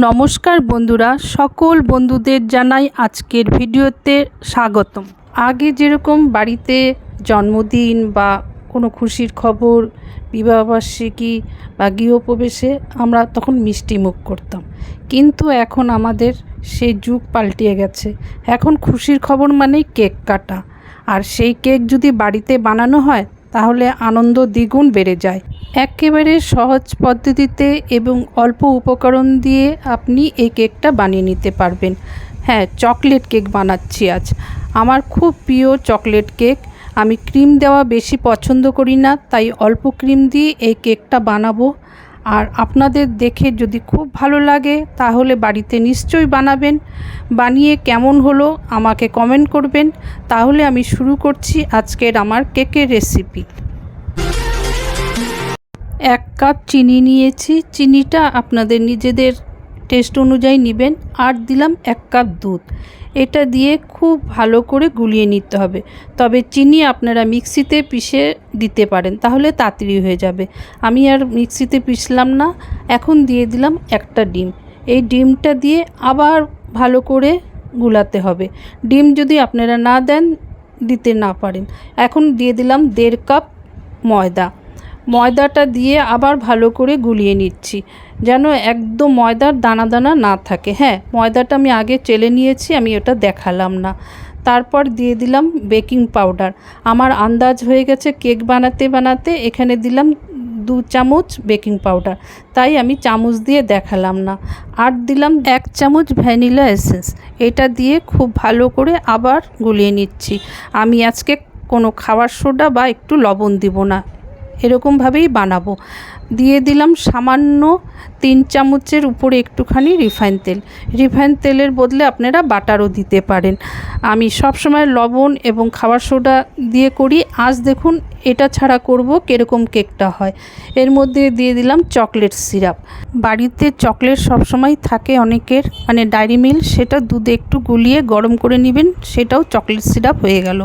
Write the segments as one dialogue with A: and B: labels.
A: নমস্কার বন্ধুরা, সকল বন্ধুদের জানাই আজকের ভিডিওতে স্বাগতম। আগে যেরকম বাড়িতে জন্মদিন বা কোনো খুশির খবর, বিবাহবার্ষিকী বা গৃহপ্রবেশে আমরা তখন মিষ্টি মুখ করতাম। কিন্তু এখন আমাদের সেই যুগ পাল্টিয়ে গেছে। এখন খুশির খবর মানেই কেক কাটা। আর সেই কেক যদি বাড়িতে বানানো হয় তাহলে আনন্দ দ্বিগুণ বেড়ে যায়। একেবারে সহজ পদ্ধতিতে এবং অল্প উপকরণ দিয়ে আপনি এই কেকটা বানিয়ে নিতে পারবেন। হ্যাঁ চকলেট কেক বানাচ্ছি আজ। আমার খুব প্রিয় চকলেট কেক। আমি ক্রিম দেওয়া বেশি পছন্দ করি না, তাই অল্প ক্রিম দিয়ে এই কেকটা বানাবো। আর আপনাদের দেখে যদি খুব ভালো লাগে, তাহলে বাড়িতে নিশ্চয়ই বানাবেন। বানিয়ে কেমন হলো আমাকে কমেন্ট করবেন। তাহলে আমি শুরু করছি আজকের আমার কেকের রেসিপি এক কাপ চিনি নিয়েছি। চিনিটা আপনাদের নিজেদের টেস্ট অনুযায়ী নেবেন। আর দিলাম এক কাপ দুধ। এটা দিয়ে খুব ভালো করে গুলিয়ে নিতে হবে। তবে চিনি আপনারা মিক্সিতে পিষে দিতে পারেন, তাহলে তাড়াতাড়ি হয়ে যাবে। আমি আর মিক্সিতে পিষলাম না। এখন দিয়ে দিলাম একটা ডিম। এই ডিমটা দিয়ে আবার ভালো করে গুলাতে হবে। ডিম যদি আপনারা না দেন, দিতে না পারেন। এখন দিয়ে দিলাম দেড় কাপ ময়দা। ময়দাটা দিয়ে আবার ভালো করে গুলিয়ে নিচ্ছি, যেন একদম ময়দার দানা দানা না থাকে। হ্যাঁ ময়দাটা আমি আগে চেলে নিয়েছি, আমি ওটা দেখালাম না। তারপর দিয়ে দিলাম বেকিং পাউডার। আমার আন্দাজ হয়ে গেছে কেক বানাতে বানাতে এখানে দিলাম দু চামচ বেকিং পাউডার। তাই আমি চামচ দিয়ে দেখালাম না। আর দিলাম এক চামচ ভ্যানিলা এসেন্স। এটা দিয়ে খুব ভালো করে আবার গুলিয়ে নিচ্ছি। আমি আজকে কোনো খাবার সোডা বা একটু লবণ দিব না। এরকমভাবেই বানাবো। দিয়ে দিলাম সামান্য তিন চামচের উপরে একটুখানি রিফাইন তেল। রিফাইন তেলের বদলে আপনারা বাটারও দিতে পারেন। আমি সব সময় লবণ এবং খাবার সোডা দিয়ে করি। আজ দেখুন এটা ছাড়া করব কীরকম কেকটা হয়। এর মধ্যে দিয়ে দিলাম চকলেট সিরাপ। বাড়িতে চকলেট সবসময় থাকে অনেকের মানে ডায়েরি মিল, সেটা দুধে একটু গুলিয়ে গরম করে নেবেন, সেটাও চকলেট সিরাপ হয়ে গেল।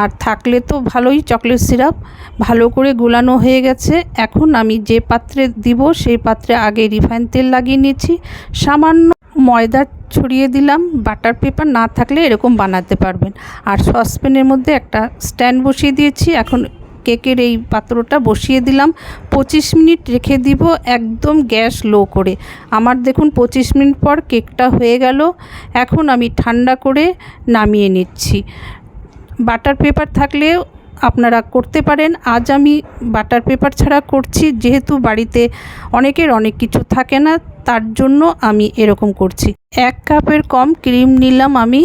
A: আর থাকলে তো ভালোই চকলেট সিরাপ। ভালো করে গোলানো হয়ে গেছে। এখন আমি যে পাত্রে দিব, সেই পাত্রে আগে রিফাইন তেল লাগিয়ে নিয়েছি। সামান্য ময়দা ছড়িয়ে দিলাম। বাটার পেপার না থাকলে এরকম বানাতে পারবেন। আর সসপ্যানের মধ্যে একটা স্ট্যান্ড বসিয়ে দিয়েছি। এখন কেকের এই পাত্রটা বসিয়ে দিলাম। পঁচিশ মিনিট রেখে দিব একদম গ্যাস লো করে। আমার দেখুন পঁচিশ মিনিট পর কেকটা হয়ে গেল। এখন আমি ঠান্ডা করে নামিয়ে নিচ্ছি। বাটার পেপার থাকলেও আপনারা করতে পারেন। আজ আমি বাটার পেপার ছাড়া করছি, যেহেতু বাড়িতে অনেকের অনেক কিছু থাকে না, তার জন্য আমি এরকম করছি। এক কাপের কম ক্রিম নিলাম আমি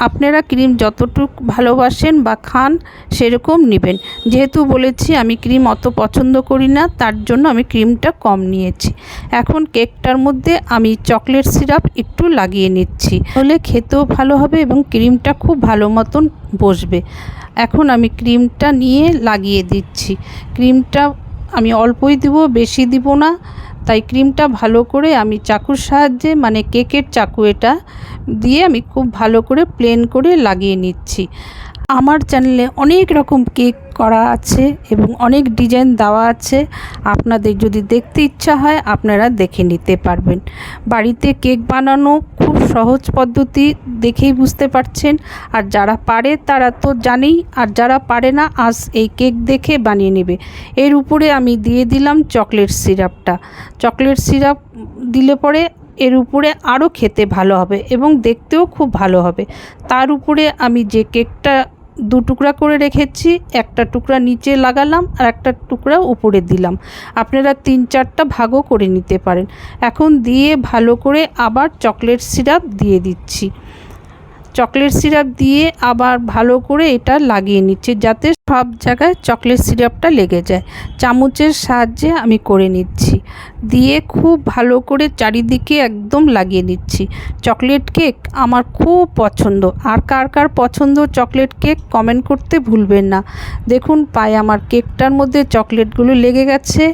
A: আপনারা ক্রিম যতটুক ভালোবাসেন বা খান, সেরকম নেবেন। যেহেতু বলেছি, আমি ক্রিম অত পছন্দ করি না, তার জন্য আমি ক্রিমটা কম নিয়েছি। এখন কেকটার মধ্যে আমি চকলেট সিরাপ একটু লাগিয়ে নিচ্ছি। হলে খেতেও ভালো হবে এবং ক্রিমটা খুব ভালো মতন বসবে। এখন আমি ক্রিমটা নিয়ে লাগিয়ে দিচ্ছি। ক্রিমটা আমি অল্পই দিব, বেশি দিব না। তাই ক্রিমটা ভালো করে আমি চাকুর সাহায্যে মানে কেকের চাকু এটা দিয়ে আমি খুব ভালো করে প্লেন করে লাগিয়ে নিচ্ছি। আমার চ্যানেলে অনেক রকম কেক করা আছে এবং অনেক ডিজাইন দেওয়া আছে। আপনাদের যদি দেখতে ইচ্ছা হয়, আপনারা দেখে নিতে পারবেন। বাড়িতে কেক বানানো খুব সহজ পদ্ধতি দেখেই বুঝতে পারছেন। আর যারা পারে, তারা তো জানেই। আর যারা পারে না, আজ এই কেক দেখে বানিয়ে নেবে। এর উপরে আমি দিয়ে দিলাম চকলেট সিরাপটা। চকলেট সিরাপ দিলে পরে এর উপরে আরও খেতে ভালো হবে এবং দেখতেও খুব ভালো হবে। তার উপরে আমি যে কেকটা দু টুকরা করে রেখেছি, একটা টুকরা নিচে লাগালাম আর একটা টুকরা উপরে দিলাম। আপনারা তিন চারটা ভাগও করে নিতে পারেন। এখন দিয়ে ভালো করে আবার চকলেট সিরাপ দিয়ে দিচ্ছি। চকলেট সিরাপ দিয়ে আবার ভালো করে এটা লাগিয়ে নিচ্ছি যাতে সব জায়গায় চকলেট সিরাপটা লেগে যায়। চামচের সাহায্যে আমি করে নিচ্ছি। দিয়ে খুব ভালো করে চারিদিকে একদম লাগিয়ে নিচ্ছি। চকলেট কেক আমার খুব পছন্দ। আর কার কার পছন্দ চকলেট কেক কমেন্ট করতে ভুলবেন না। দেখুন, পায়ে আমার কেকটার মধ্যে চকলেটগুলো লেগে গেছে।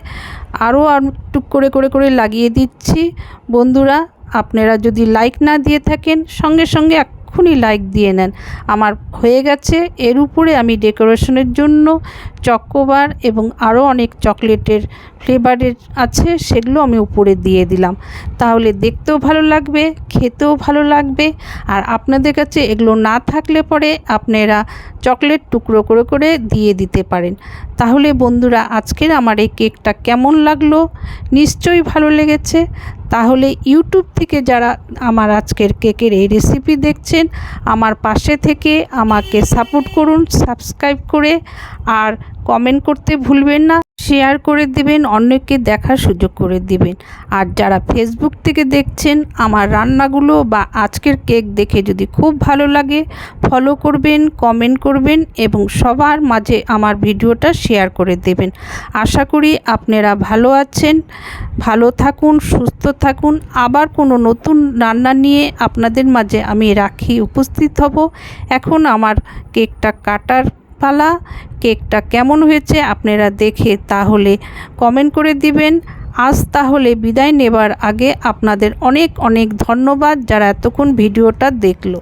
A: আরও আর টুক করে করে করে লাগিয়ে দিচ্ছি। বন্ধুরা, আপনারা যদি লাইক না দিয়ে থাকেন, সঙ্গে সঙ্গে এক্ষুনি লাইক দিয়ে নেন। আমার হয়ে গেছে, এর উপরে আমি ডেকোরেশনের জন্য চকোবার এবং আরও অনেক চকলেটের ফ্লেভারের আছে, সেগুলো আমি উপরে দিয়ে দিলাম। তাহলে দেখতেও ভালো লাগবে, খেতেও ভালো লাগবে। আর আপনাদের কাছে এগুলো না থাকলে পরে আপনারা চকলেট টুকরো করে করে দিয়ে দিতে পারেন। তাহলে বন্ধুরা, আজকের আমার এই কেকটা কেমন লাগল? নিশ্চয়ই ভালো লেগেছে। তাহলে ইউটিউব থেকে যারা আমার আজকের কেকের এই রেসিপি দেখছেন, আমার পাশে থেকে আমাকে সাপোর্ট করুন সাবস্ক্রাইব করে, আর কমেন্ট করতে ভুলবেন না। শেয়ার করে দেবেন, অন্যকে দেখার সুযোগ করে দিবেন। আর যারা ফেসবুক থেকে দেখছেন, আমার রান্নাগুলো বা আজকের কেক দেখে যদি খুব ভালো লাগে ফলো করবেন কমেন্ট করবেন এবং সবার মাঝে আমার ভিডিওটা শেয়ার করে দেবেন। আশা করি আপনারা ভালো আছেন, ভালো থাকুন, সুস্থ থাকুন। আবার কোনো নতুন রান্না নিয়ে আপনাদের মাঝে আমি রাখি, উপস্থিত হব। এখন আমার কেকটা কাটার পালা কেকটা কেমন হয়েছে আপনারা দেখে তাহলে কমেন্ট করে দিবেন। আজ তাহলে বিদায় নেবার আগে আপনাদের অনেক অনেক ধন্যবাদ যারা এতক্ষণ ভিডিওটা দেখল।